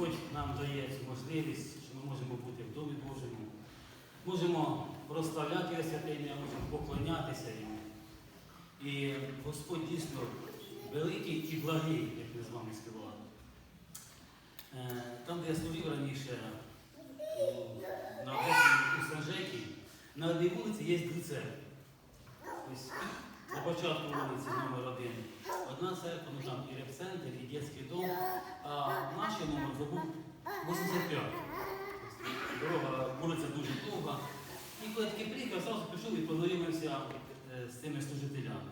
Господь нам дає цю можливість, що ми можемо бути в Домі Божому, можемо прославляти Його святиня, можемо поклонятися йому. І Господь дійсно великий і благий, як ми з вами співали. Е, Там, де я служив раніше, на у Санжекі, на одній вулиці є церкви. На початку вулиці номер один. Одна церква, ну там і репцентр, і дитячий дом, а наш номер забув 85. Дорога, вулиця дуже довга. І коли такий приїхав, зразу пішов і познайомився е, з цими служителями.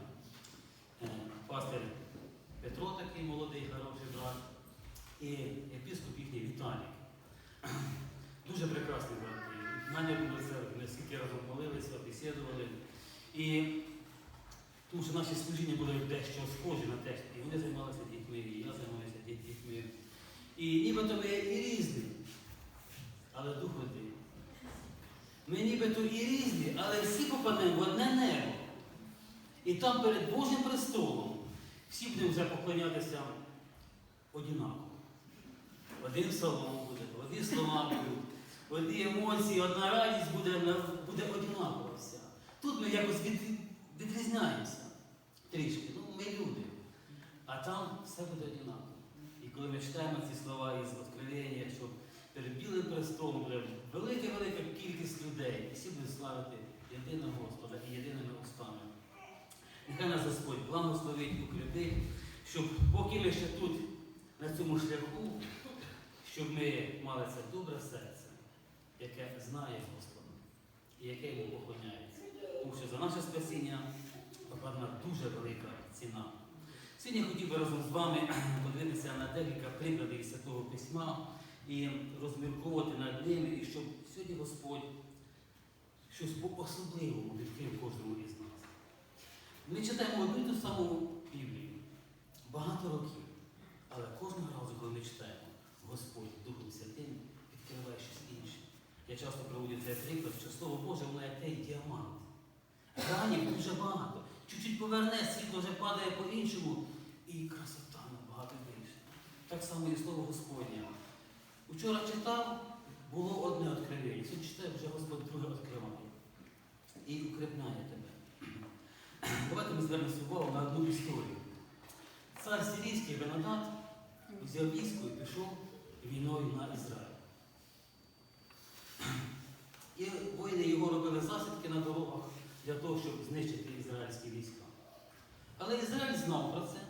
Е, Пастир Петро такий молодий, хороший брат, і епіскоп їхній Віталік. Дуже прекрасний брат. На ньому ми ми скільки разом молилися, бесідували. Тому що наші служіння були дещо схожі на те, і вони займалися дітьми, і я займаюся дітьми. І нібито ми і різні, але дух один. Ми нібито і різні, але всі попадемо в одне небо. І там перед Божим престолом всі будемо вже поклонятися однаково. Один псалом буде, одні слова будуть, одні емоції, одна радість буде, буде однакова вся. Тут ми якось від, відрізняємося трішки. Ну, ми люди. А там все буде однаково. І коли ми читаємо ці слова із Откровення, що перед білим престолом велика-велика кількість людей, і всі будуть славити єдиного Господа і єдиними устами. Нехай нас Господь благословить, укріпить, щоб поки ми ще тут, на цьому шляху, щоб ми мали це добре серце, яке знає Господа і яке йому поклоняється. Тому що за наше спасіння покладена дуже велика ціна. Сьогодні я хотів би разом з вами подивитися на декілька прикладів Святого Письма і розмірковувати над ними, і щоб сьогодні Господь щось по-особливому відкрив кожному із нас. Ми читаємо одну і ту саму Біблію багато років, але кожного разу, коли ми читаємо, Господь Духом Святим відкриває щось інше. Я часто проводжу цей приклад, що Слово Боже, воно як той діамант. Гранів дуже багато. Чуть-чуть поверне, світло вже падає по-іншому, і красота набагато більше. Так само і слово Господнє. Учора читав, було одне відкривання. Сьогодні читаю, вже Господь друге відкриває. І укріпляє тебе. Давайте ми звернемо увагу на одну історію. Цар сирійський Венадат взяв військо і пішов війною на Ізраїль. І воїни його робили засідки на дорогах для того, щоб знищити ізраїльські війська. Але Ізраїль знав про це,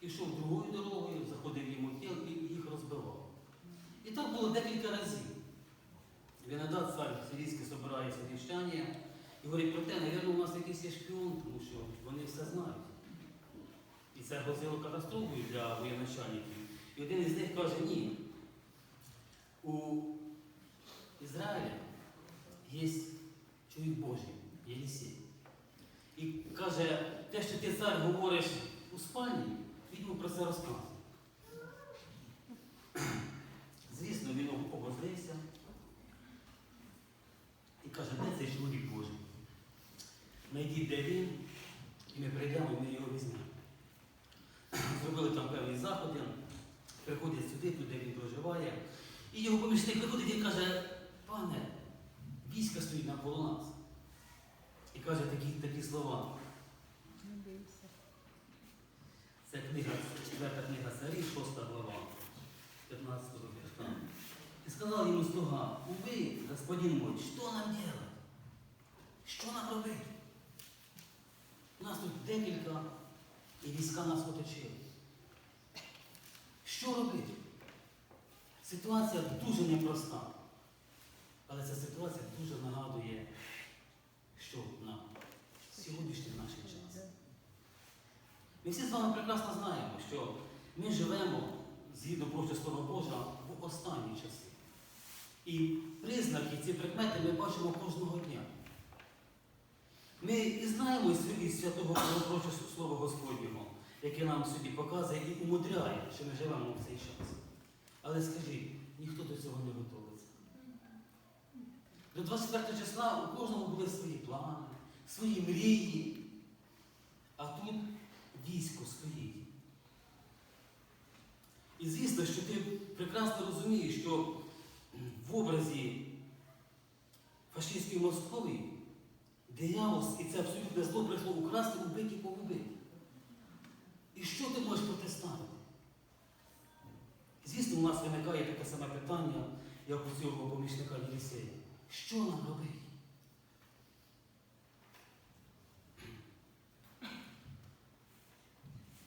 пішов другою дорогою, заходив йому тіл і їх розбивав. І так було декілька разів. Вінодат цар сирійський збирає совіщання і говорить про те, навірно, у нас якийсь є шпіон, тому що вони все знають. І це грозило катастрофою для воєначальників. І один із них каже, ні. У Ізраїлі є чоловік Єлісей. І каже, те, що ти цар говориш у спальні, він про це розказує. Звісно, він обозлився і каже, де цей чоловік Божий? Найдіть, де він, і ми прийдемо, і ми його візьмемо. Зробили там певні заходи, приходять сюди, туди він проживає. І його помічник приходить і каже, пане, війська стоїть навколо нас. І каже такі, такі слова. Це книга, четверта книга царів, шоста глава, 15 вірша. І сказав йому слуга, господин мой, що нам делать? Що нам робити? У нас тут декілька, і війська нас оточили. Що робити? Ситуація дуже непроста. Але ця ситуація дуже нагадує, що нам сьогоднішній наш час. Ми всі з вами прекрасно знаємо, що ми живемо згідно прочого Слова Божа в останні часи. І признаки, ці прикмети ми бачимо кожного дня. Ми і знаємо із святого пророчого Слова Господнього, яке нам сьогодні показує і умудряє, що ми живемо в цей час. Але скажіть, ніхто до цього не готовиться. До 24 числа у кожного були свої плани, свої мрії. А тут військо стоїть. І звісно, що ти прекрасно розумієш, що в образі фашистської Московії диявол і це абсолютне зло прийшло украсти, убити і погубити. І що ти можеш протиставити? Звісно, у нас виникає таке саме питання, як у цього помічника Єлісея. Що нам робити?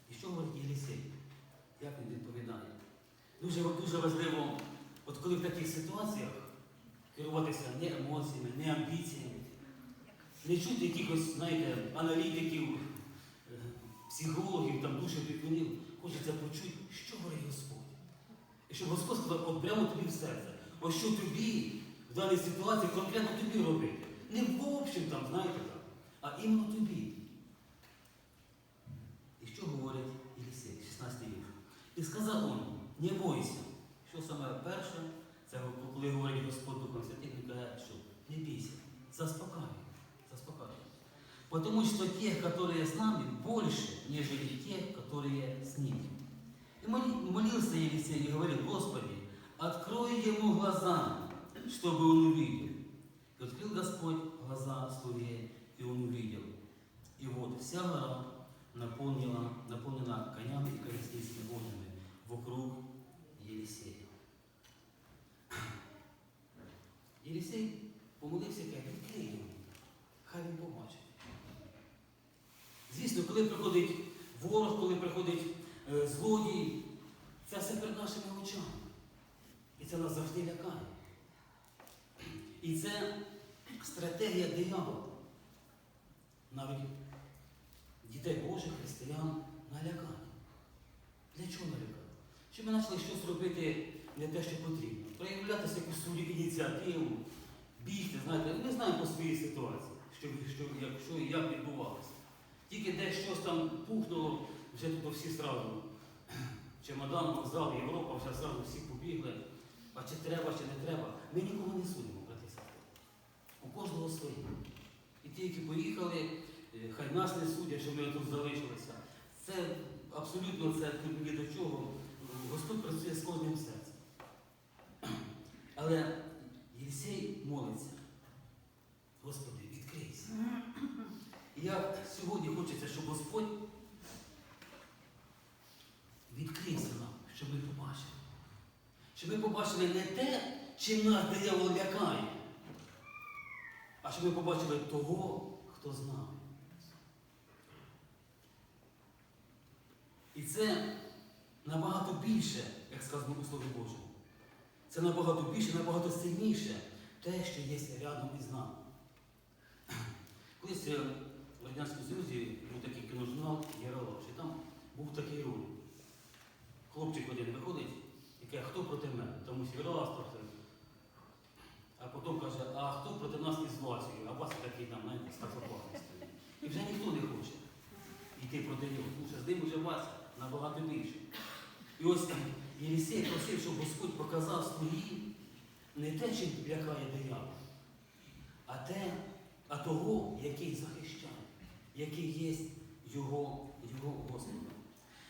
І що говорить Єлісей? Як він відповідає? Дуже, дуже важливо, коли в таких ситуаціях керуватися не емоціями, не амбіціями, не чути якихось, знаєте, аналітиків, е, психологів, там, душопікунів, хочеться почути, що говорить Господь. І щоб Господь сказав, от прямо тобі в серце. Ось що тобі в даній ситуації конкретно тобі робити. Не в общем там, знаєте, там, а іменно тобі. І що говорить Єлісей, 16 вірш? І сказав он, не бойся. Що саме перше, це коли говорить Господь Духом Святим, він каже, що не бійся, заспокай, заспокай. Потому что тех, которые с нами, больше, нежели тех, которые с ними. И моли- молился Елисей и говорил, Господи, открой ему глаза, чтобы он увидел. И открыл Господь глаза слуге, и он увидел. И вот вся гора наполнила, наполнена конями и колесницами водными вокруг Елисея. Єлісей помолився, каже, відкрий йому, хай він побачить. Звісно, коли приходить ворог, коли приходить е, злодій, це все перед нашими очами. І це нас завжди лякає. І це стратегія диявола. Навіть дітей Божих, християн налякати. Для чого налякати? Щоб ми почали щось робити не те, що потрібно. Проявлятися якусь свою ініціативу, бігти, знаєте, ми знаємо по своїй ситуації, що, що, як, що і як відбувалося. Тільки десь щось там пухнуло, вже тут всі сразу. Чемодан, вокзал, Європа, вже сразу всі побігли. А чи треба, чи не треба, ми нікого не судимо, брати сестри. У кожного своє. І ті, які поїхали, е, хай нас не судять, що ми тут залишилися. Це абсолютно це ні до чого. Господь працює з кожним серцем. Але Єлісей молиться. Господи, відкрийся. І я сьогодні хочеться, щоб Господь відкрився нам, щоб ми побачили. Щоб ми побачили не те, чим нас диявол лякає, а щоб ми побачили того, хто з нами. І це набагато більше, як сказано у Слові Божому. Це набагато більше, набагато сильніше те, що є рядом із нами. Колись е, в Радянському Союзі був такий кіножурнал Яралаш, і там був такий ролик. Хлопчик один виходить каже, хто проти мене? Тому раз проти. А потім каже, а хто проти нас із властю? А вас такий там, знаєте, стафопарний стоїть. І вже ніхто не хоче йти проти нього, тому що з ним вже вас набагато більше. І ось Єлісей просив, щоб Господь показав свої не те, чим лякає диявол, а те, а того, який захищає, який є його, його Господом.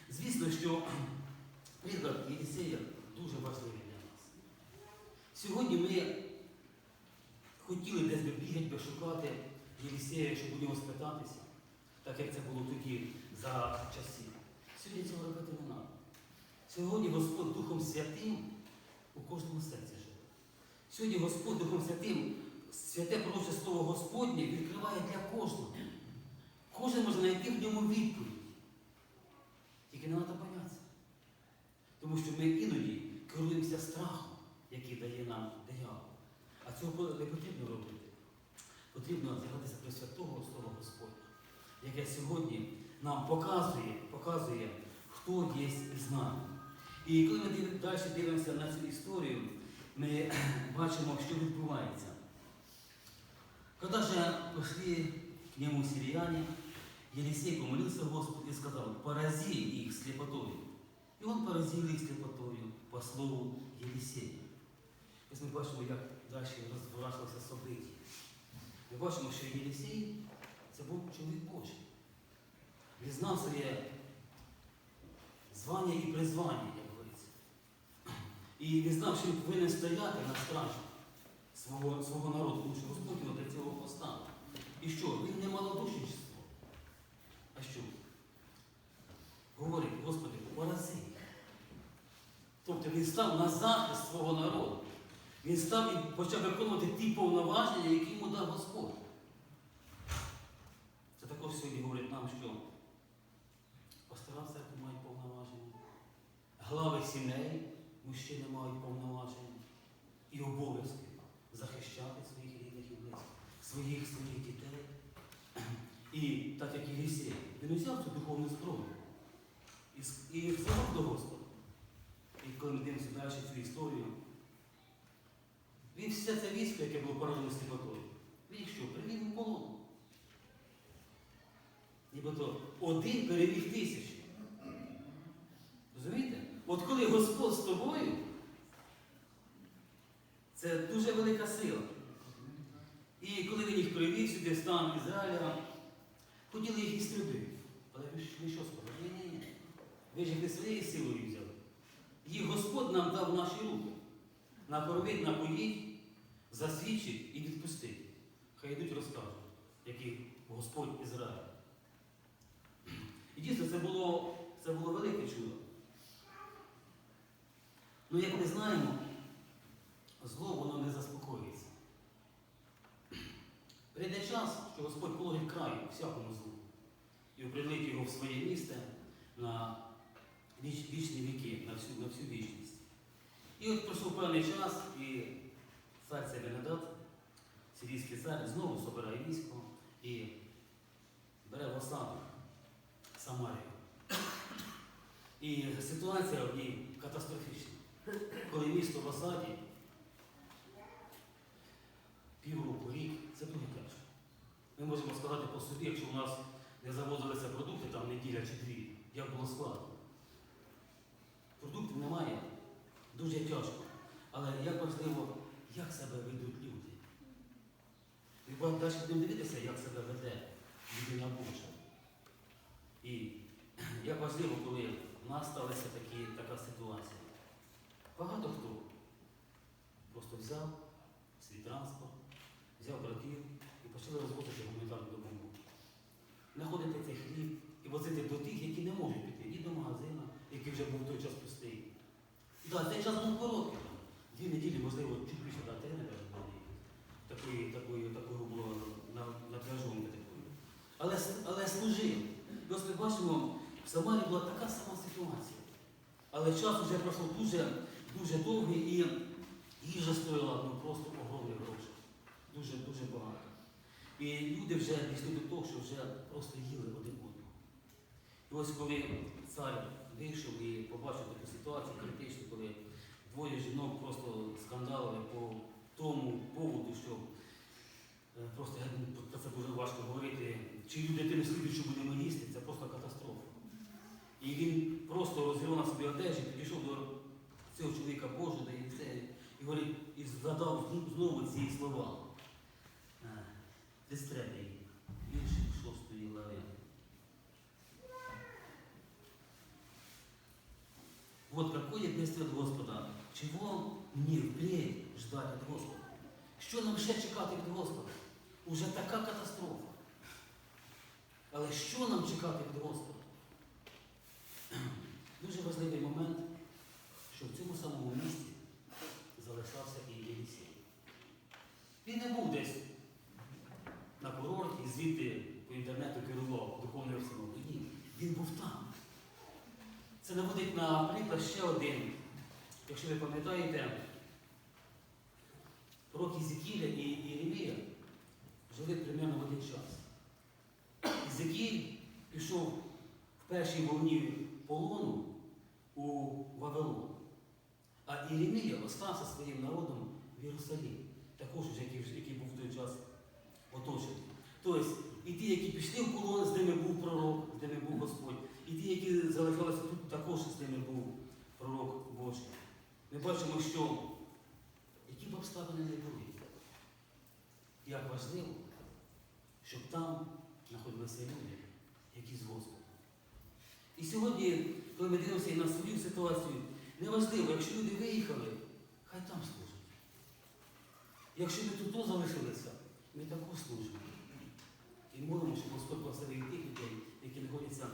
Звісно, що приклад Єлісея дуже важливий для нас. Сьогодні ми хотіли десь би бігати, би шукати Єлісея, щоб у нього спитатися, так як це було тоді за часів. Сьогодні цього робити не треба. Сьогодні Господь Духом Святим у кожному серці живе. Сьогодні Господь Духом Святим, святе пророче Слово Господнє відкриває для кожного. Кожен може знайти в ньому відповідь. Тільки не треба боятися. Тому що ми іноді керуємося страхом, який дає нам диявол. А цього не потрібно робити. Потрібно з'явитися до святого Слова Господня, яке сьогодні нам показує, показує, хто є із нами. І коли ми далі дивимося на цю історію, ми бачимо, що відбувається. Когда же пошли к нему сирияне, Елисей помолился Господу и сказал, порази их слепотою. І він поразив їх слепотою по слову Єлісея. Ось ми бачимо, як далі розворачувалося собиті. Ми бачимо, що Єлісей це був чоловік Божий. Він знав своє звання і призвання, як говориться. І він знав, що він повинен стояти на стражі свого, свого народу, тому що Господь його для цього поставив. І що? Він не малодушничество. А що? Говорить, Господи, порази. Тобто він став на захист свого народу. Він став і почав виконувати ті повноваження, які йому дав Господь. Це також сьогодні говорить нам, що пастора церкви мають повноваження, глави сімей, мужчини мають повноваження і обов'язки захищати своїх рідних і близьких, своїх своїх дітей. І так як і Єлісей, він взяв цю духовну зброю і, і взяв до Господа. І коли ми дивимося далі цю історію, він все це військо, яке було поражено сліпотою, він їх що, привів у полон. Нібито один переміг тисячі. Розумієте? От коли Господь з тобою, це дуже велика сила. І коли він їх привів сюди стан Ізраїля, хотіли їх істребити. Але ви ви що сказали? Ні, ні, ні. Ви ж їх не своєю силою взяли. Їх Господь нам дав наші руки. Накормить, напоїть, засвідчить і відпустить. Хай йдуть розкажуть, який Господь Ізраїль. І дійсно це було, це було велике чудо. Ну, як ми знаємо, зло воно не заспокоїться. Прийде час, що Господь положить край всякому злу і оприлить його в своє місце на віч, вічні віки, на всю, на всю вічність. І от пройшов певний час, і цар цей Бенедат, сирійський цар, знову собирає військо і бере в осаду Самарію. І ситуація в ній катастрофічна. Коли місто в осаді, півроку, рік, це дуже тяжко. Ми можемо сказати по собі, якщо у нас не завозилися продукти, там неділя чи дві, як було складно. Продуктів немає, дуже тяжко. Але як важливо, як себе ведуть люди. І будемо далі будемо дивитися, як себе веде людина Божа. І як важливо, коли в нас сталася такі, така ситуація. Багато хто просто взяв свій транспорт, взяв братів і почали розвозити гуманітарну допомогу. Знаходити цей хліб і возити до тих, які не можуть піти, ні до магазину, який вже був в той час пустий. І так, цей час був короткий. Дві неділі, можливо, чуть більше да, три неділі було. Такої, такої, такого було на, напряжонки такої. Але, с- але служив. І ось ми бачимо, в Самарі була така сама ситуація. Але час вже пройшов дуже, дуже довгий і їжа стоїла ну, просто огромні гроші. Дуже, дуже багато. І люди вже дійшли до того, що вже просто їли один одного. І ось коли цар вийшов і побачив таку ситуацію критичну, коли двоє жінок просто скандалили по тому поводу, що е, просто про це дуже важко говорити, чию дитину слідуючу будемо їсти, це просто катастрофа. І він просто розірвав на підійшов до цього чоловіка Божого, і все, і говорить, і згадав знову ці слова. Е, Десь третій, вірш шостої глави. Вот какое бедствие от Господа. Чого мені впредь ждати від Господа? Що нам ще чекати від Господа? Уже така катастрофа. Але що нам чекати від Господа? Дуже важливий момент, що в цьому самому місці залишався і Єлісій. Він не був десь на курорті, і звідти по інтернету керував духовною обстановкою. Ні, він був там. Це наводить на приклад ще один. Якщо ви пам'ятаєте, пророк Ізекіля і Єремія жили примерно в один час. Ізекіль пішов в першій волні полону у Вавилон, а Єремія остався своїм народом в Єрусалімі, також який, який був в той час оточений. Тобто, і ті, які пішли в полон, з ними був пророк, з ними був Господь. І ті, які залишалися тут, також з ними був пророк Божий. Ми бачимо, що які б обставини не були, як важливо, щоб там знаходилися люди, які з Господом. І сьогодні, коли ми дивимося і на свою ситуацію, Неважливо, якщо люди виїхали, хай там служать. Якщо ми тут залишилися, ми також служимо. І молимо, щоб Господь благословив тих людей, які знаходяться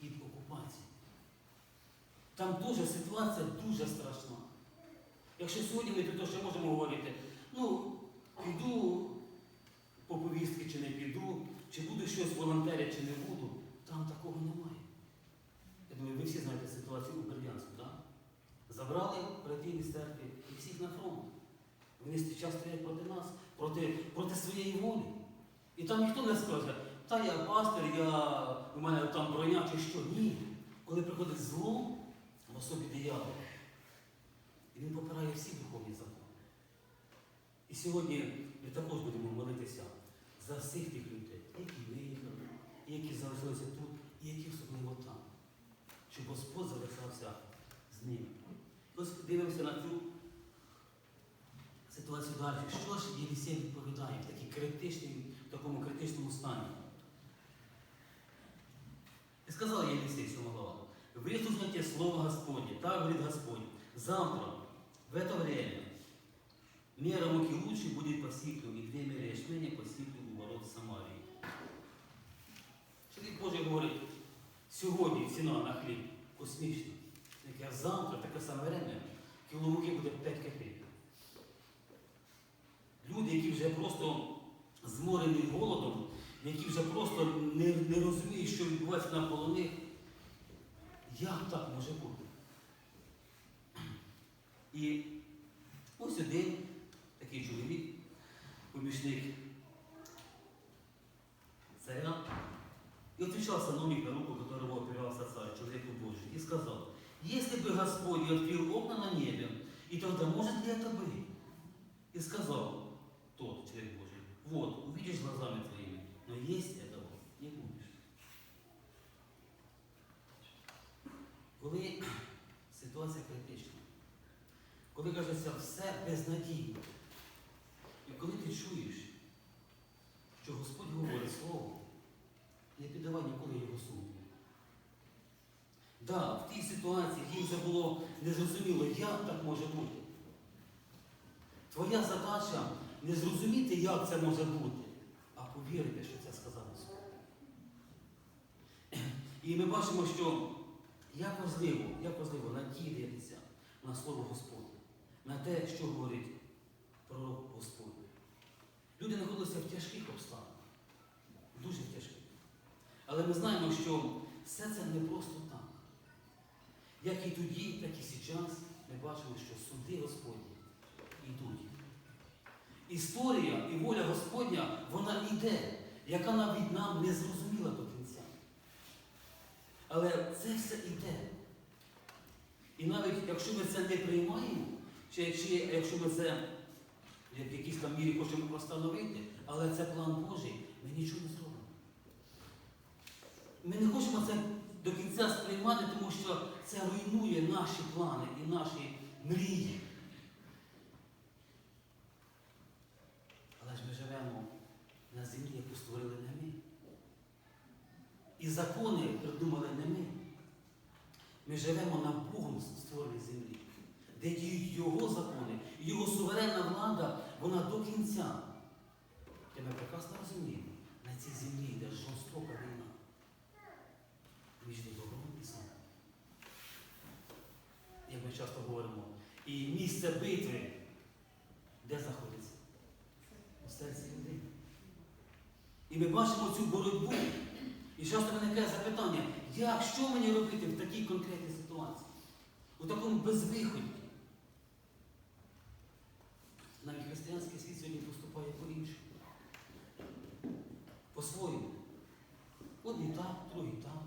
під окупацією. Там теж ситуація дуже страшна. Якщо сьогодні ми тут ще можемо говорити, ну, піду по повістки чи не піду, чи буду щось волонтерити, чи не буду, там такого немає. Я думаю, ви всі знаєте ситуацію у Бердянську? Забрали братів із церкви і всіх на фронт. Вони зараз стоять проти нас, проти, проти своєї волі. І там ніхто не скаже, та я пастир, я, у мене там броня чи що. Ні. Коли приходить зло в особі диявола, і він попирає всі духовні закони. І сьогодні ми також будемо молитися за всіх тих людей, які виїхали, які залишилися тут, і які особливо там. Щоб Господь залишався з ними. Ось дивимося на цю ситуацію далі. Що ж Єлісей відповідає в такій критичній, в такому критичному стані? І сказав Єлісей глава, выслушайте слово Господне, так говорит Господь, завтра, в это время, мера муки лучше будет по сиклю, и две меры ячменя по сиклю у ворот Самарії. Чоловік Божий говорить, сьогодні ціна на хліб космічна. Яке завтра таке саме время, кіло муки буде 5 копійок. Люди, які вже просто зморені голодом, які вже просто не, не розуміють, що відбувається навколо них, як так може бути? І ось один такий чоловік, помічник царя, и отвечал сановник на руку, которого опирался царь, человеку Божию, и сказал, если бы Господь не открыл окна на небе, и тогда может ли это быть? И сказал тот человек Божий, вот, увидишь глазами твоими, но есть этого не будешь. Коли ситуація критична, коли кажеться все безнадійно, і коли ти чуєш, що Господь говорить Слово, не піддавай ніколи його сумніву. Да, в тій ситуації їм це було незрозуміло, як так може бути. Твоя задача не зрозуміти, як це може бути, а повірити, що це сказав Господь. І ми бачимо, що як важливо, як важливо надіятися на Слово Господнє, на те, що говорить про Господь. Люди знаходилися в тяжких обставинах, дуже тяжких. Але ми знаємо, що все це не просто так. Як і тоді, так і зараз ми бачимо, що суди Господні йдуть. Історія і воля Господня, вона йде, яка навіть нам не зрозуміла до кінця. Але це все йде. І навіть якщо ми це не приймаємо, чи, чи якщо ми це в якійсь там мірі хочемо встановити, але це план Божий, ми нічого не зробимо. Ми не хочемо це до кінця сприймати, тому що це руйнує наші плани і наші мрії. Але ж ми живемо на землі, яку створили не ми. І закони придумали не ми. Ми живемо на Богом створеній землі, де діють Його закони, Його суверенна влада, вона до кінця. І ми прекрасно розуміємо, на цій землі йде жорстока війна між Богом і злом. Як ми часто говоримо, і місце битви, де знаходиться? У серці людини. І ми бачимо цю боротьбу. І часто виникає запитання, як, що мені робити в такій конкретній ситуації? У такому безвиході. Навіть християнський світ сьогодні поступає по-іншому. По-своєму. Одні так, другі так.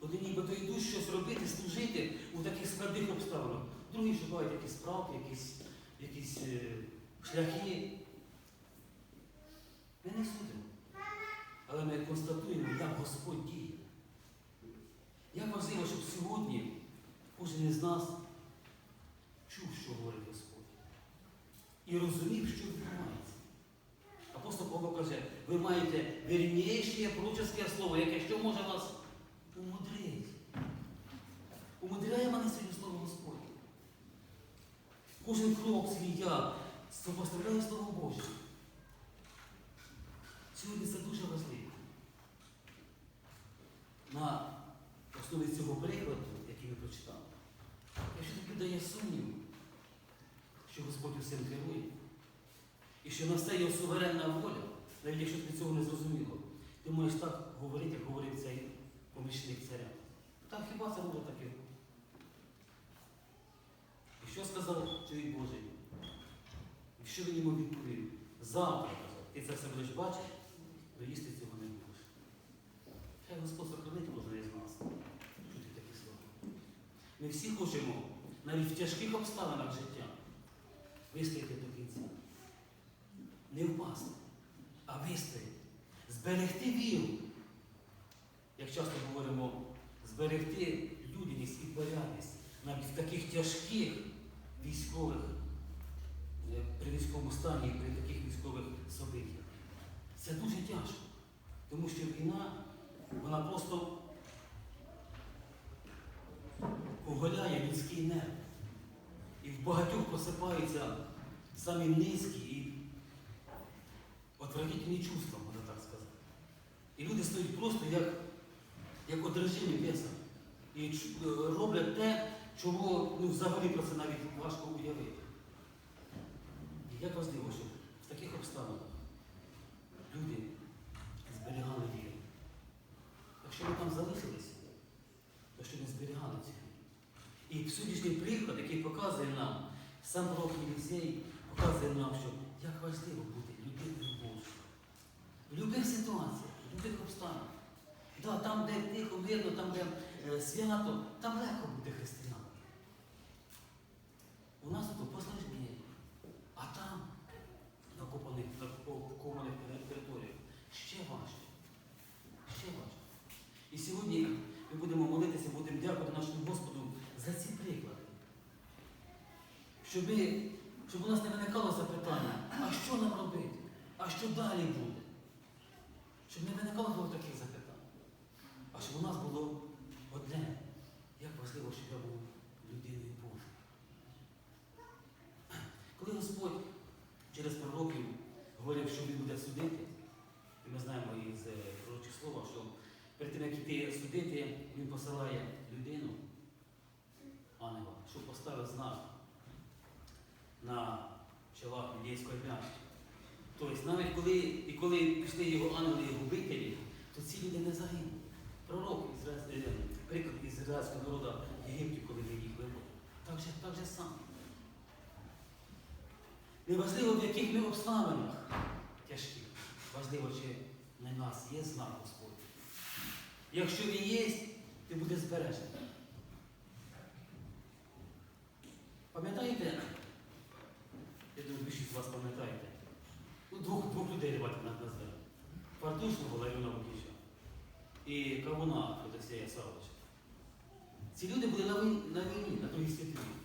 Одні нібито йдуть щось робити, служити у таких складних обставинах. Другі шукають якісь справки, якісь, якісь е, шляхи. Ми не судимо. Але ми констатуємо, як Господь діє. Як важливо, щоб сьогодні кожен із нас чув, що говорить Господь. І розумів, що відбувається. Апостол Павло каже, ви маєте вірніше пророчеське слово, яке що може вас умудрити. Умудряє мене сьогодні слово Господь. кожен крок свій я сопоставляю Слово Боже. Сьогодні це дуже важливо. На основі цього прикладу, який ми прочитали, якщо тобі дає сумнів, що Господь усім керує, і що на все його суверенна воля, навіть якщо тобі цього не зрозуміло, ти можеш так говорити, як говорив цей помічник царя. Так хіба це було таке? Що сказав чоловік Божий? І що він йому відповів? Завтра казав, ти це все будеш бачити, то їсти цього не будеш. Хай Господь сохранить кожен із нас. Чути такі слова. Ми всі хочемо навіть в тяжких обставинах життя вистояти до кінця. Не впасти, а вистояти. Зберегти віру. Як часто говоримо, зберегти людяність і порядність навіть в таких тяжких військових, е, при військовому стані, при таких військових событиях. Це дуже тяжко, тому що війна, вона просто оголяє людський нерв. І в багатьох просипаються самі низькі і отвратительні чувства, можна так сказати. І люди стають просто як, як одержимі бесами. І е, роблять те, чого ну, взагалі про це навіть важко уявити. І як важливо, щоб в таких обставинах люди зберігали віру. Якщо ми там залишилися, то що не зберігали цю віру. І сьогоднішній приклад, який показує нам, сам пророк Єлісей показує нам, що як важливо бути людиною Божою. В будь-яких ситуаціях, в будь-яких обставинах. Да, там, де тихо, мирно, там, де е, свято, там легко бути християном. У нас тут посложніє. А там, на окупованих територіях, ще важче. Ще важче. І сьогодні ми будемо молитися, будемо дякувати нашому Господу за ці приклади. Щоб, щоб у нас не виникало запитання, а що нам робити? А що далі буде? Щоб не виникало таких запитань. А щоб у нас було одне, як важливо, щоб я був людиною Божою. Коли Господь через пророків говорив, що Він буде судити, і ми знаємо із е, пророчих слова, що перед тим, як іти судити, він посилає людину, ангела, щоб поставив знак на чолах юдейської пляшки. Тобто, навіть коли, і коли пішли його ангели і губителі, то ці люди не загинули. Пророк Ізраїль, е, приклад ізраїльського народу в Єгипті, коли ви їх виводили. Так же, так же само. Неважливо, в яких ми обставинах тяжких. Важливо, чи на нас є знак Господь. Якщо він є, ти будеш збережений. Пам'ятаєте? Я думаю, більшість з вас пам'ятаєте. Ну, двох, двох людей давайте назвемо. Фартушного Ларіона Букіча і Кавуна Федосія Савовича. Ці люди були на війні, на Другій світовій.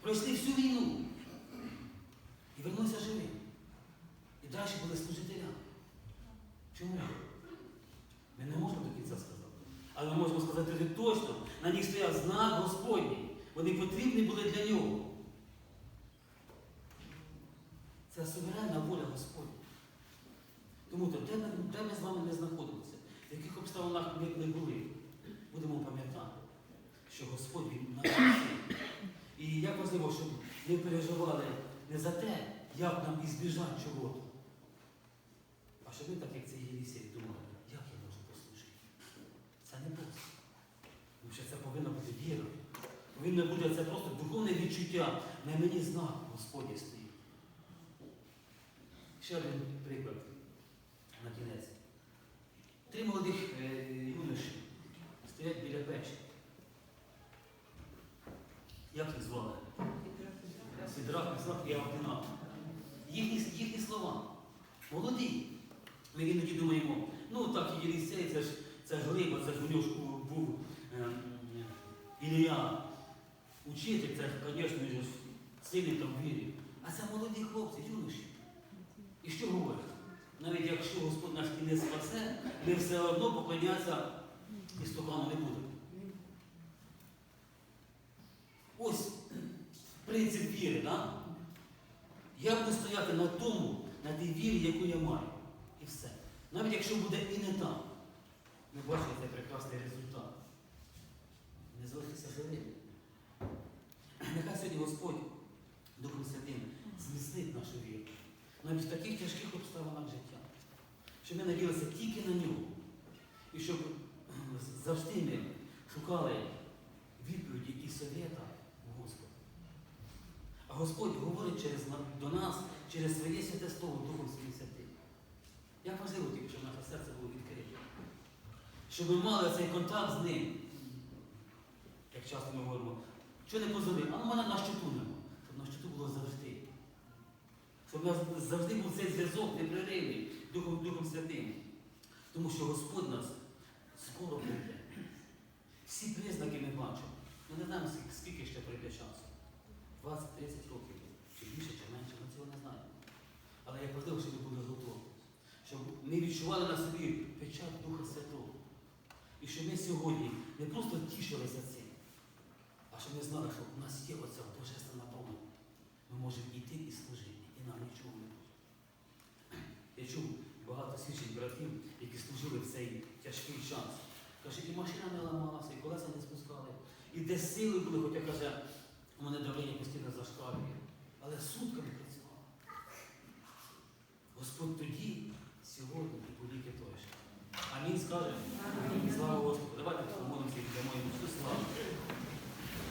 Пройшли всю війну і вернулися живими. І далі були служителями. Чому? Ми не можемо до кінця сказати. Але ми можемо сказати точно, на них стояв знак Господній. Вони потрібні були для нього. Це суверенна воля Господня. Тому то, де де ми з вами не знаходимося, в яких обставинах ми не були, будемо пам'ятати, що Господь Він на нас. І як важливо, щоб ми переживали не за те, як нам ізбіжати чого-то, а щоб ми, так як це Єлісей, думали, як я можу послужити. Це не просто. Тому що це повинна бути віра. Повинно бути це просто духовне відчуття. На мені знак Господь стоїть. Ще один приклад на кінець. Три молодих е, юноші стоять біля печі. Як їх звали? Сидрах, Місах і Авдинах. Їхні, їхні слова. Молоді. Ми іноді думаємо, ну так і Єлісей, це ж це глиба, це ж у нього був ем, Ілія. Учитель, це, звісно, сильний там вірі. А це молоді хлопці, юноші. І що говорять? Навіть якщо Господь наш і не спасе, ми все одно поклонятися істукану не будемо. Ось принцип віри, да? Я буду стояти на тому, на тій вірі, яку я маю. І все. Навіть якщо буде і не так. Ми бачимо цей прекрасний результат. Не залишися живим. Нехай сьогодні Господь Духом Святим зміцнить нашу віру. Навіть в таких тяжких обставинах життя. Щоб ми наділися тільки на нього. І щоб завжди ми шукали відповіді і совєта Господь говорить через, до нас через своє святе слово Духом Своїм Святим. Як важливо тільки, щоб наше серце було відкрите. Щоб ми мали цей контакт з ним. Як часто ми говоримо, що не позвонив, а в мене на щиту нема. Щоб на щиту було завжди. Щоб у нас завжди був цей зв'язок непреривний Духом, Духом Святим. Тому що Господь нас скоро прийде. Всі признаки ми бачимо. Ми не знаємо, скільки ще прийде часу. 20-30 років. Чи більше, чи менше, ми цього не знаємо. Але як важливо, щоб ми були готові. Щоб ми відчували на собі печать Духа Святого. І щоб ми сьогодні не просто тішилися цим, а щоб ми знали, що у нас є оця божественна помилка. Ми можемо йти і служити, і нам нічого не буде. Я чув багато свідчень братів, які служили в цей тяжкий час. Каже, і машина не ламалася, і колеса не спускали, і де сили були, хоча каже, у мене давлення постійно зашкалює. Але сутками працювала. Господь тоді, сьогодні і повіки тощо. Амінь скаже. Слава Господу. Давайте помолимося для моєму славу.